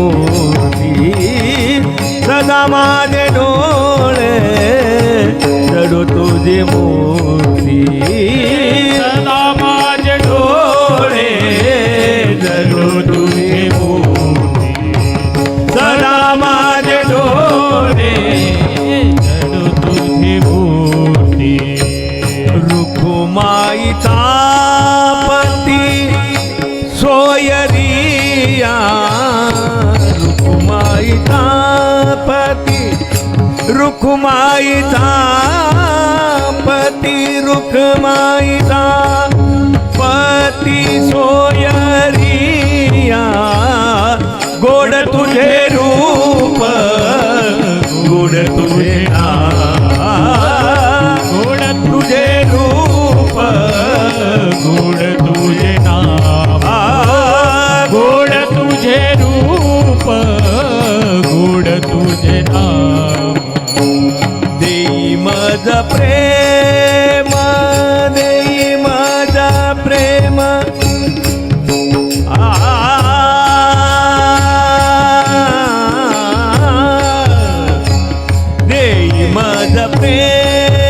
मोती सदा माझे डोळे जडो तुझे मोती सदा माझे डोळे जडो तुझे मोती सदा माझे डोळे जडू तुझी मूर्ती. रुखुमाईचा पती सोयर पती रुखमाईचा पती रुखमाईचा पती सोयरिया गोड तुझे रूप गोड तुझे ना இல்லாத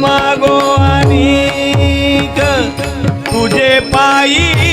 मागो आणि तुझे पायी